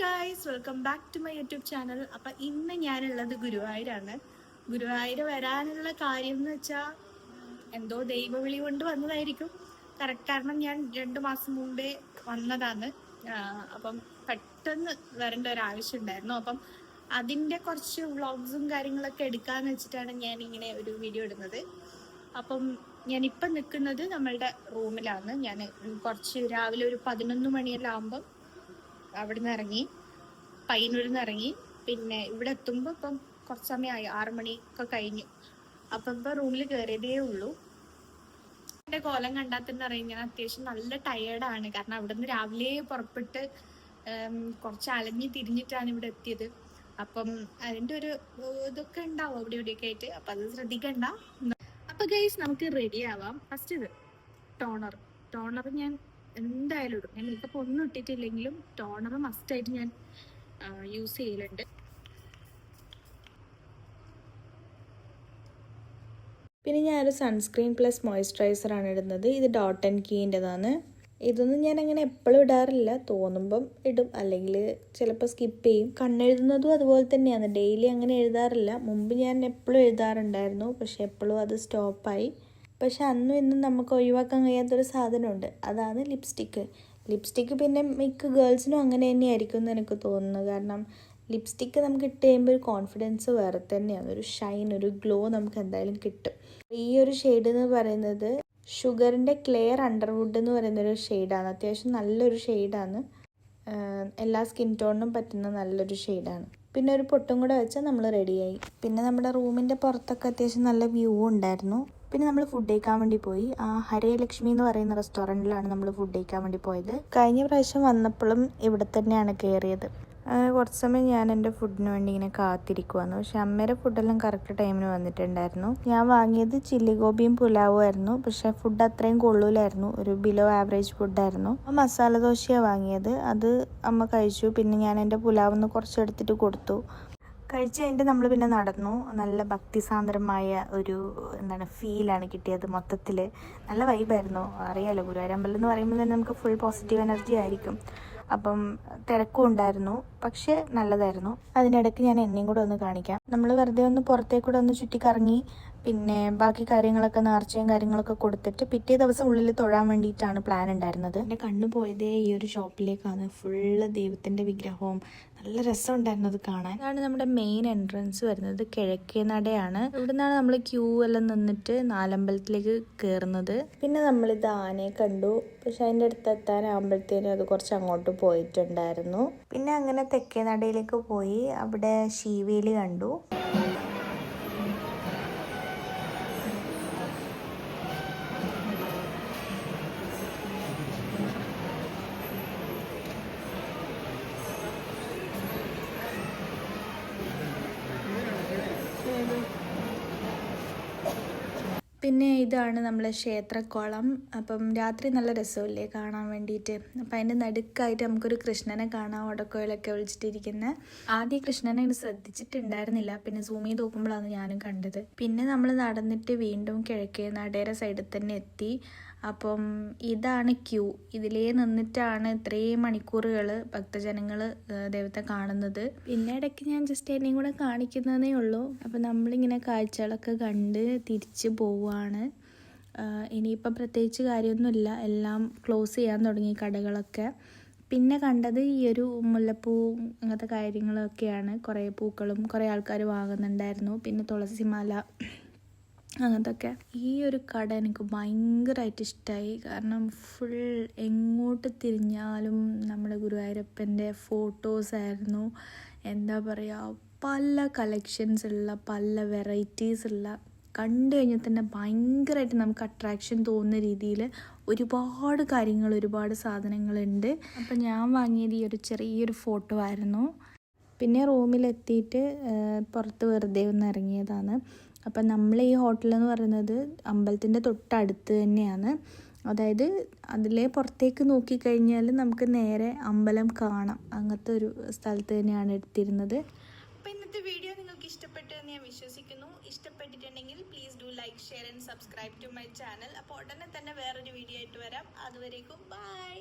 Guys welcome back to my YouTube channel അപ്പം ഇന്ന് ഞാനുള്ളത് ഗുരുവായൂരാണ്. ഗുരുവായൂർ വരാനുള്ള കാര്യം എന്ന് വെച്ചാൽ എന്തോ ദൈവവിളി കൊണ്ട് വന്നതായിരിക്കും. കറക്റ്റ് കാരണം ഞാൻ രണ്ട് മാസം മുമ്പേ വന്നതാണ്. അപ്പം പെട്ടെന്ന് വരേണ്ട ഒരു ആവശ്യം ഉണ്ടായിരുന്നു അപ്പം അതിന്റെ കുറച്ച് വ്ളോഗ്സും കാര്യങ്ങളൊക്കെ എടുക്കാന്ന് വെച്ചിട്ടാണ് ഞാൻ ഇങ്ങനെ ഒരു വീഡിയോ ഇടുന്നത്. അപ്പം ഞാൻ ഇപ്പം നിൽക്കുന്നത് നമ്മളുടെ റൂമിലാണ്. ഞാൻ കുറച്ച് രാവിലെ ഒരു പതിനൊന്ന് മണിയെല്ലാം ആകുമ്പം അവിടുന്ന് ഇറങ്ങി പയ്യന്നൂരിൽ നിന്ന് ഇറങ്ങി. പിന്നെ ഇവിടെ എത്തുമ്പോൾ ഇപ്പം കുറച്ച് സമയമായി ആറു മണി ഒക്കെ കഴിഞ്ഞു. അപ്പം ഇപ്പം റൂമിൽ കയറിയതേ ഉള്ളൂ. എന്റെ കോലം കണ്ടാൽ തന്നെ ഞാൻ അത്യാവശ്യം നല്ല ടയേർഡാണ് കാരണം അവിടുന്ന് രാവിലെ പുറപ്പെട്ട് കുറച്ച് അലഞ്ഞ് തിരിഞ്ഞിട്ടാണ് ഇവിടെ എത്തിയത്. അപ്പം അതിന്റെ ഒരു ഇതൊക്കെ ഉണ്ടാവും അവിടെ ഇവിടെയൊക്കെ ആയിട്ട്. അപ്പം അത് ശ്രദ്ധിക്കണ്ട. അപ്പൊ ഗൈസ് നമുക്ക് റെഡി ആവാം. ഫസ്റ്റ് ഇത് ടോണർ ടോണർ ഞാൻ എന്തായാലും ഇടും. ഞാൻ മേക്കപ്പ് ഒന്നും ഇട്ടിട്ടില്ലെങ്കിലും ടോണർ മസ്റ്റ് ആയിട്ട് ഞാൻ യൂസ് ചെയ്യലുണ്ട്. പിന്നെ ഞാനൊരു സൺസ്ക്രീൻ പ്ലസ് മോയ്സ്ചറൈസർ ആണ് ഇടുന്നത്. ഇത് ഡോട്ട് ആൻഡ് കീന്റെതാണ് ഇതൊന്നും ഞാൻ അങ്ങനെ എപ്പോഴും ഇടാറില്ല. തോന്നുമ്പം ഇടും. അല്ലെങ്കിൽ ചിലപ്പോൾ സ്കിപ്പ് ചെയ്യും. കണ്ണെഴുതുന്നതും അതുപോലെ തന്നെയാണ്. ഡെയിലി അങ്ങനെ എഴുതാറില്ല. മുമ്പ് ഞാൻ എപ്പോഴും എഴുതാറുണ്ടായിരുന്നു. പക്ഷേ എപ്പോഴും അത് സ്റ്റോപ്പായി പക്ഷെ അന്നും ഇന്നും നമുക്ക് ഒഴിവാക്കാൻ കഴിയാത്തൊരു സാധനമുണ്ട്. അതാണ് ലിപ്സ്റ്റിക്ക് ലിപ്സ്റ്റിക്ക് പിന്നെ മിക്ക ഗേൾസിനും അങ്ങനെ തന്നെയായിരിക്കും എന്ന് എനിക്ക് തോന്നുന്നു കാരണം ലിപ്സ്റ്റിക്ക് നമുക്ക് ഇട്ട് കഴിയുമ്പോൾ ഒരു കോൺഫിഡൻസ് വേറെ തന്നെയാണ്. ഒരു ഷൈൻ ഒരു ഗ്ലോ നമുക്ക് എന്തായാലും കിട്ടും. ഈ ഒരു ഷെയ്ഡ് എന്ന് പറയുന്നത് ഷുഗറിന്റെ ക്ലെയർ അണ്ടർവുഡ് എന്ന് പറയുന്നൊരു ഷെയ്ഡാണ് അത്യാവശ്യം നല്ലൊരു ഷെയ്ഡാണ് എല്ലാ സ്കിൻ ടോണിനും പറ്റുന്ന നല്ലൊരു ഷെയ്ഡാണ് പിന്നെ ഒരു പൊട്ടും കൂടെ വെച്ചാൽ നമ്മൾ റെഡിയായി പിന്നെ നമ്മുടെ റൂമിന്റെ പുറത്തൊക്കെ അത്യാവശ്യം നല്ല വ്യൂ ഉണ്ടായിരുന്നു. പിന്നെ നമ്മൾ ഫുഡ് കഴിക്കാൻ വേണ്ടി പോയി. ആ ഹരേ ലക്ഷ്മി എന്ന് പറയുന്ന റെസ്റ്റോറന്റിലാണ് നമ്മൾ ഫുഡ് കഴിക്കാൻ വേണ്ടി പോയത്. കഴിഞ്ഞ പ്രാവശ്യം വന്നപ്പോഴും ഇവിടെ തന്നെയാണ് കയറിയത് കുറച്ച് സമയം ഞാൻ എന്റെ ഫുഡിന് വേണ്ടി ഇങ്ങനെ കാത്തിരിക്കുവായിരുന്നു പക്ഷെ അമ്മയുടെ ഫുഡെല്ലാം കറക്റ്റ് ടൈമിന് വന്നിട്ടുണ്ടായിരുന്നു. ഞാൻ വാങ്ങിയത് ചില്ലി ഗോപിയും പുലാവും ആയിരുന്നു. പക്ഷേ ഫുഡ് അത്രയും കൊള്ളൂലായിരുന്നു. ഒരു ബിലോ ആവറേജ് ഫുഡായിരുന്നു മസാല ദോശയാണ് വാങ്ങിയത്. അത് അമ്മ കഴിച്ചു. പിന്നെ ഞാൻ എന്റെ പുലാവ് കുറച്ച് എടുത്തിട്ട് കൊടുത്തു. കഴിച്ച് കഴിഞ്ഞിട്ട് നമ്മൾ പിന്നെ നടന്നു. നല്ല ഭക്തിസാന്ദ്രമായ ഒരു എന്താണ് ഫീലാണ് കിട്ടിയത് മൊത്തത്തിൽ നല്ല വൈബായിരുന്നു. അറിയാലോ ഗുരുവായൂരമ്പലം എന്ന് പറയുമ്പോൾ തന്നെ നമുക്ക് ഫുൾ പോസിറ്റീവ് എനർജി ആയിരിക്കും. അപ്പം തിരക്കും ഉണ്ടായിരുന്നു. പക്ഷേ നല്ലതായിരുന്നു. അതിനിടയ്ക്ക് ഞാൻ എന്നെയും കൂടെ ഒന്ന് കാണിക്കാം. നമ്മൾ വെറുതെ ഒന്ന് പുറത്തേക്കൂടെ ഒന്ന് ചുറ്റിക്കറങ്ങി പിന്നെ ബാക്കി കാര്യങ്ങളൊക്കെ നേർച്ചയും കാര്യങ്ങളൊക്കെ കൊടുത്തിട്ട് പിറ്റേ ദിവസം ഉള്ളിൽ തൊഴാൻ വേണ്ടിയിട്ടാണ് പ്ലാൻ ഉണ്ടായിരുന്നത് എന്റെ കണ്ണു പോയതേ ഈ ഒരു ഷോപ്പിലേക്കാണ്. ഫുള്ള് ദൈവത്തിന്റെ വിഗ്രഹവും നല്ല രസമുണ്ടായിരുന്നു അത് കാണാൻ. ഇതാണ് നമ്മുടെ മെയിൻ എൻട്രൻസ് വരുന്നത്. കിഴക്കേ നടയാണ്. ഇവിടെ നിന്നാണ് നമ്മൾ ക്യൂ എല്ലാം നിന്നിട്ട് നാലമ്പലത്തിലേക്ക് കയറുന്നത് പിന്നെ നമ്മളിത് ആനയെ കണ്ടു. പക്ഷെ അതിന്റെ അടുത്ത് എത്താനാകുമ്പോഴത്തേനും അത് കുറച്ച് അങ്ങോട്ട് പോയിട്ടുണ്ടായിരുന്നു. പിന്നെ അങ്ങനെ തെക്കേ നടയിലേക്ക് പോയി. അവിടെ ശീവേലി കണ്ടു. പിന്നെ ഇതാണ് നമ്മളെ ക്ഷേത്രക്കുളം. അപ്പം രാത്രി നല്ല രസമില്ലേ കാണാൻ വേണ്ടിയിട്ട് അപ്പം അതിന്റെ നടുക്കായിട്ട് നമുക്കൊരു കൃഷ്ണനെ കാണാം ഓടക്കോയിലൊക്കെ ഒളിച്ചിട്ടിരിക്കുന്ന. ആദ്യം കൃഷ്ണനെ ശ്രദ്ധിച്ചിട്ടുണ്ടായിരുന്നില്ല. പിന്നെ സൂം ചെയ്ത് നോക്കുമ്പോഴാണ് ഞാനും കണ്ടത്. പിന്നെ നമ്മൾ നടന്നിട്ട് വീണ്ടും കിഴക്കേ നടേര സൈഡിൽ തന്നെ എത്തി. അപ്പം ഇതാണ് ക്യൂ. ഇതിലേ നിന്നിട്ടാണ് ഇത്രയും മണിക്കൂറുകൾ ഭക്തജനങ്ങൾ ദൈവത്തെ കാണുന്നത്. പിന്നെ ഇടയ്ക്ക് ഞാൻ ജസ്റ്റ് എന്നെയും കൂടെ കാണിക്കുന്നതേ ഉള്ളൂ. അപ്പം നമ്മളിങ്ങനെ കാഴ്ചകളൊക്കെ കണ്ട് തിരിച്ച് പോവുകയാണ് ഇനിയിപ്പം പ്രത്യേകിച്ച് കാര്യമൊന്നുമില്ല. എല്ലാം ക്ലോസ് ചെയ്യാൻ തുടങ്ങി കടകളൊക്കെ. പിന്നെ കണ്ടത് ഈ ഒരു മുല്ലപ്പൂ അങ്ങനത്തെ കാര്യങ്ങളൊക്കെയാണ്. കുറേ പൂക്കളും കുറേ ആൾക്കാർ വാങ്ങുന്നുണ്ടായിരുന്നു. പിന്നെ തുളസിമാല. അങ്ങനത്തെ ഒക്കെ ഈ ഒരു കട എനിക്ക് ഭയങ്കരമായിട്ട് ഇഷ്ടമായി കാരണം ഫുൾ എങ്ങോട്ട് തിരിഞ്ഞാലും നമ്മുടെ ഗുരുവായൂരപ്പന്റെ ഫോട്ടോസ് ആയിരുന്നു. എന്താ പറയുക പല കളക്ഷൻസ് ഉള്ള പല വെറൈറ്റീസ് ഉള്ള കണ്ടു കഴിഞ്ഞാൽ തന്നെ ഭയങ്കരമായിട്ട് നമുക്ക് അട്രാക്ഷൻ തോന്നുന്ന രീതിയിൽ ഒരുപാട് കാര്യങ്ങൾ ഒരുപാട് സാധനങ്ങളുണ്ട്. അപ്പം ഞാൻ വാങ്ങിയത് ഈ ഒരു ചെറിയൊരു ഫോട്ടോ ആയിരുന്നു. പിന്നെ റൂമിലെത്തിയിട്ട് പുറത്ത് വെറുതെ ഒന്ന് ഇറങ്ങിയതാണ്. അപ്പം നമ്മൾ ഈ ഹോട്ടൽ എന്ന് പറയുന്നത് അമ്പലത്തിന്റെ തൊട്ടടുത്ത് തന്നെയാണ്. അതായത് അതിലെ പുറത്തേക്ക് നോക്കിക്കഴിഞ്ഞാൽ നമുക്ക് നേരെ അമ്പലം കാണാം. അങ്ങനത്തെ ഒരു സ്ഥലത്ത് തന്നെയാണ് എടുത്തിരുന്നത്. അപ്പം ഇന്നത്തെ വീഡിയോ നിങ്ങൾക്ക് ഇഷ്ടപ്പെട്ടു എന്ന് ഞാൻ വിശ്വസിക്കുന്നു. ഇഷ്ടപ്പെട്ടിട്ടുണ്ടെങ്കിൽ please do like share and subscribe to my channel അപ്പോൾ ഉടനെ തന്നെ വേറൊരു വീഡിയോ ആയിട്ട് വരാം. അതുവരേക്കും ബൈ